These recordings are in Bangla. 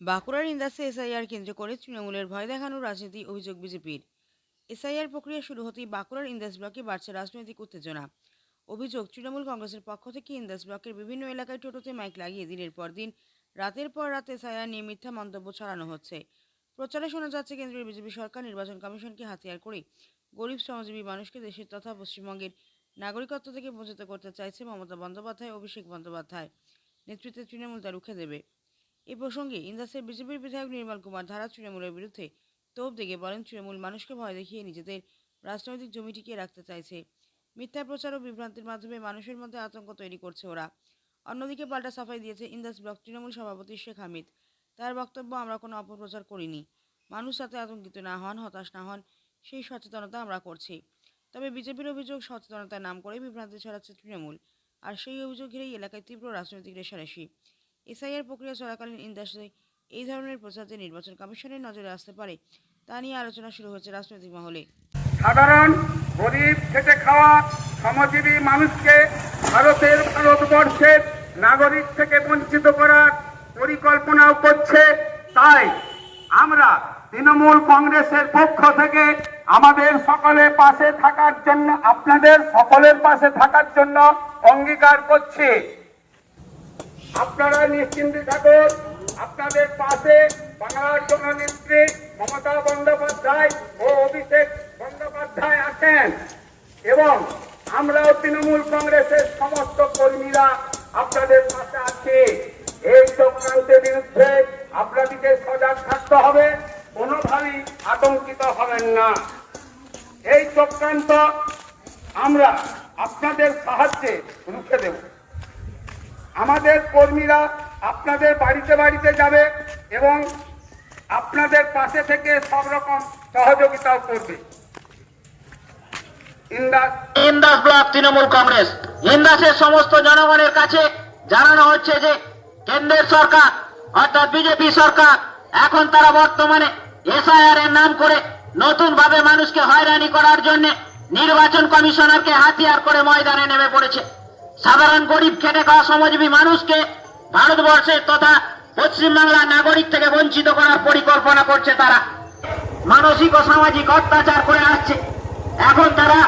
বাঁকুড়ার ইন্দাসে এসআইআর কেন্দ্র করে তৃণমূলের ভয় দেখানোর রাজনীতি অভিযোগ বিজেপির। এসআইআর প্রক্রিয়া শুরু হতেই বাঁকুড়ার ইন্দাস ব্লকে বাড়ছে রাজনৈতিক উত্তেজনা। অভিযোগ, তৃণমূল কংগ্রেসের পক্ষ থেকে ইন্দাস ব্লকের বিভিন্ন এলাকায় টোটোতে মাইক লাগিয়ে দিনের পর দিন, রাতের পর রাত এসআইআর নিয়ে মিথ্যা মন্তব্য ছড়ানো হচ্ছে। প্রচারে শোনা যাচ্ছে কেন্দ্রীয় বিজেপি সরকার নির্বাচন কমিশনকে হাতিয়ার করে গরিব শ্রমজীবী মানুষকে দেশের তথা পশ্চিমবঙ্গের নাগরিকত্ব থেকে বঞ্চিত করতে চাইছে মমতা বন্দ্যোপাধ্যায়, অভিষেক বন্দ্যোপাধ্যায়। নেতৃত্বে তৃণমূল তা রুখে দেবে। এ প্রসঙ্গে ইন্দাসের বিজেপির বিধায়ক নির্মল কুমার ধারা তৃণমূলের বিরুদ্ধে তোপ দেখে বলেন, তৃণমূল মানুষকে ভয় দেখিয়ে নিজেদের রাজনৈতিক জমি টিকিয়ে রাখতে চাইছে। মিথ্যা প্রচার ও বিভ্রান্তির মাধ্যমে মানুষের মধ্যে আতঙ্ক তৈরি করছে ওরা। অন্যদিকে পাল্টা সাফাই দিয়েছে ইন্দাস ব্লক তৃণমূল সভাপতি শেখ হামিদ। তার বক্তব্য, আমরা কোনো অপপ্রচার করিনি। মানুষ যাতে আতঙ্কিত না হন, হতাশ না হন, সেই সচেতনতা আমরা করছি। তবে বিজেপির অভিযোগ, সচেতনতার নাম করে বিভ্রান্তি ছড়াচ্ছে তৃণমূল। আর সেই অভিযোগ ঘিরেই এলাকায় তীব্র রাজনৈতিক রেশারেশি। এসআইআর প্রক্রিয়া চলাকালীন ইন্দাসে এই ধরনের প্রচারে নির্বাচন কমিশনের নজরে আসতে পারে তা নিয়ে আলোচনা শুরু হয়েছে রাজনৈতিক মহলে। সাধারণ গরিব খেটে খাওয়া শ্রমজীবী মানুষকে ভারতের ভারতবর্ষের নাগরিক থেকে বঞ্চিত করার পরিকল্পনাও করছে তাই আমরা তৃণমূল কংগ্রেসের পক্ষ থেকে আমাদের সকলের পাশে থাকার জন্য, আপনাদের সকলের পাশে থাকার জন্য অঙ্গীকার করছি। আপনারা নিশ্চিন্তে থাকুন। আপনাদের পাশে বাংলার জননেত্রী মমতা বন্দ্যোপাধ্যায় ও অভিষেক বন্দ্যোপাধ্যায় আছেন। এবং আমরাও তৃণমূল কংগ্রেসের সমস্ত কর্মীরা আপনাদের পাশে আছি। এই চক্রান্তের বিরুদ্ধে আপনাদেরকে সজাগ থাকতে হবে, কোনোভাবেই আতঙ্কিত হবেন না। এই চক্রান্ত আমরা আপনাদের সাহায্যে রুখে দেব। আমাদের কর্মীরা আপনাদের বাড়িতে বাড়িতে যাবে এবং আপনাদের পাশে থেকে সব রকম সহযোগিতাও করবে। ইন্দাস ব্লক তৃণমূল কংগ্রেস। ইন্দাসের সমস্ত জনগণের কাছে জানানো হচ্ছে যে, কেন্দ্রের সরকার অর্থাৎ বিজেপি সরকার এখন তারা বর্তমানে এসআইআর এর নাম করে নতুন ভাবে মানুষকে হয়রানি করার জন্য নির্বাচন কমিশনারকে হাতিয়ার করে ময়দানে নেমে পড়েছে। সাধারণ গরিব খেটে খাওয়া শ্রমজীবী মানুষকে ভারতবর্ষের তথা পশ্চিমবাংলার নাগরিক থেকে বঞ্চিত করার পরিকল্পনা করছে তারা। মানসিক ও সামাজিক অত্যাচার করে আসছে। এখন তারা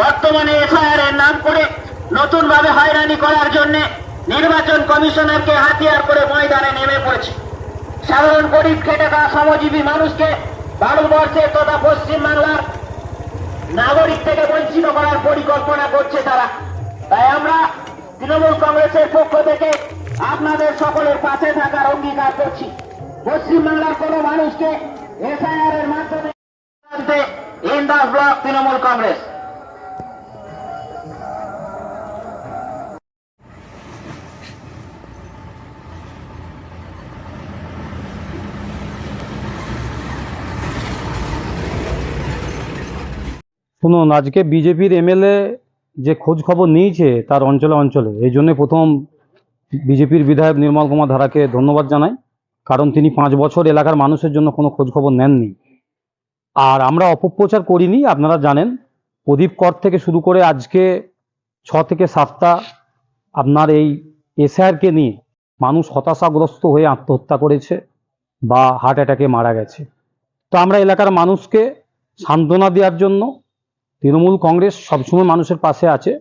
বর্তমানে এসআইআর এর নাম করে নতুন ভাবে হয়রানি করার জন্য নির্বাচন কমিশনারকে হাতিয়ার করে ময়দানে নেমে পড়েছে। সাধারণ গরিব খেটে খাওয়া শ্রমজীবী মানুষকে ভারতবর্ষের তথা পশ্চিমবাংলার নাগরিক থেকে বঞ্চিত করার পরিকল্পনা করছে তারা। তাই আমরা তৃণমূল কংগ্রেসের পক্ষ থেকে আপনাদের সকলের পাশে থাকার অঙ্গীকার করছি। পশ্চিমবাংলার কোন মানুষকে এসআইআর এর মাধ্যমে ইন্দাস ব্লক তৃণমূল কংগ্রেস। শুনুন, আজকে বিজেপির এমএলএ যে খোঁজ খবর নিয়েছে তার অঞ্চলে অঞ্চলে। এই জন্য প্রথম বিজেপির বিধায়ক নির্মল কুমার ধারাকে ধন্যবাদ জানাই, কারণ তিনি পাঁচ বছর এলাকার মানুষের জন্য কোনো খোঁজ খবর নেননি। আর আমরা অপপ্রচার করিনি, আপনারা জানেন। প্রদীপ কর থেকে শুরু করে আজকে ছ থেকে সাতটা আপনার এই এসআরকে নিয়ে মানুষ হতাশাগ্রস্ত হয়ে আত্মহত্যা করেছে বা হার্ট অ্যাটাকে মারা গেছে। তো আমরা এলাকার মানুষকে সান্ত্বনা দেওয়ার জন্য তৃণমূল কংগ্রেস সবসময় মানুষের পাশে আছে।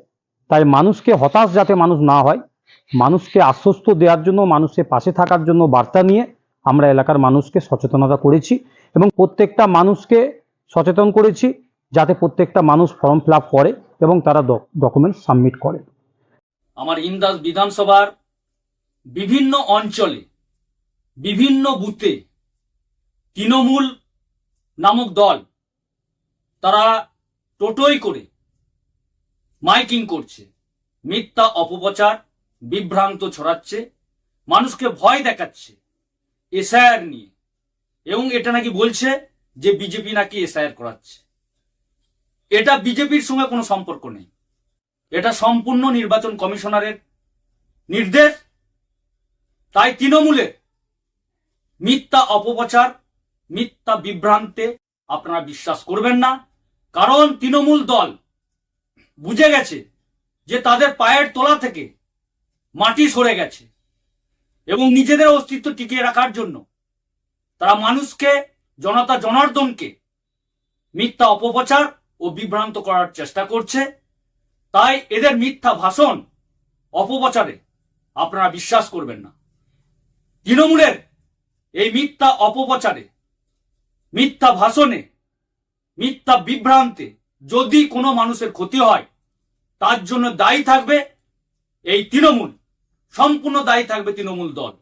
তাই মানুষকে হতাশ যাতে মানুষ না হয়, মানুষকে আশ্বস্ত দেওয়ার জন্য, মানুষের পাশে থাকার জন্য বার্তা নিয়ে আমরা এলাকার মানুষকে সচেতনতা করেছি এবং প্রত্যেকটা মানুষকে সচেতন করেছি যাতে প্রত্যেকটা মানুষ ফর্ম ফিল করে এবং তারা ডকুমেন্ট সাবমিট করে। আমার ইন্দাস বিধানসভার বিভিন্ন অঞ্চলে, বিভিন্ন বুথে তৃণমূল নামক দল, তারা টোটোই করে মাইকিং করছে। মিথ্যা অপপ্রচার, বিভ্রান্ত ছড়াচ্ছে, মানুষকে ভয় দেখাচ্ছে এসআইআর নিয়ে। এবং এটা নাকি বলছে যে বিজেপি নাকি এসআইআর করাচ্ছে। এটা বিজেপির সঙ্গে কোনো সম্পর্ক নেই। এটা সম্পূর্ণ নির্বাচন কমিশনারের নির্দেশ। তাই তৃণমূলের মিথ্যা অপপ্রচার, মিথ্যা বিভ্রান্তে আপনারা বিশ্বাস করবেন না। কারণ তৃণমূল দল বুঝে গেছে যে তাদের পায়ের তলা থেকে মাটি সরে গেছে এবং নিজেদের অস্তিত্ব টিকিয়ে রাখার জন্য তারা মানুষকে, জনতা জনার্দনকে মিথ্যা অপপ্রচার ও বিভ্রান্ত করার চেষ্টা করছে। তাই এদের মিথ্যা ভাষণ অপপ্রচারে আপনারা বিশ্বাস করবেন না। তৃণমূলের এই মিথ্যা অপপ্রচারে, মিথ্যা ভাষণে মিথ্যা বিভ্রান্তি যদি কোনো মানুষের ক্ষতি হয়, তার জন্য দায়ী থাকবে এই তৃণমূল, সম্পূর্ণ দায়ী থাকবে তৃণমূল দল।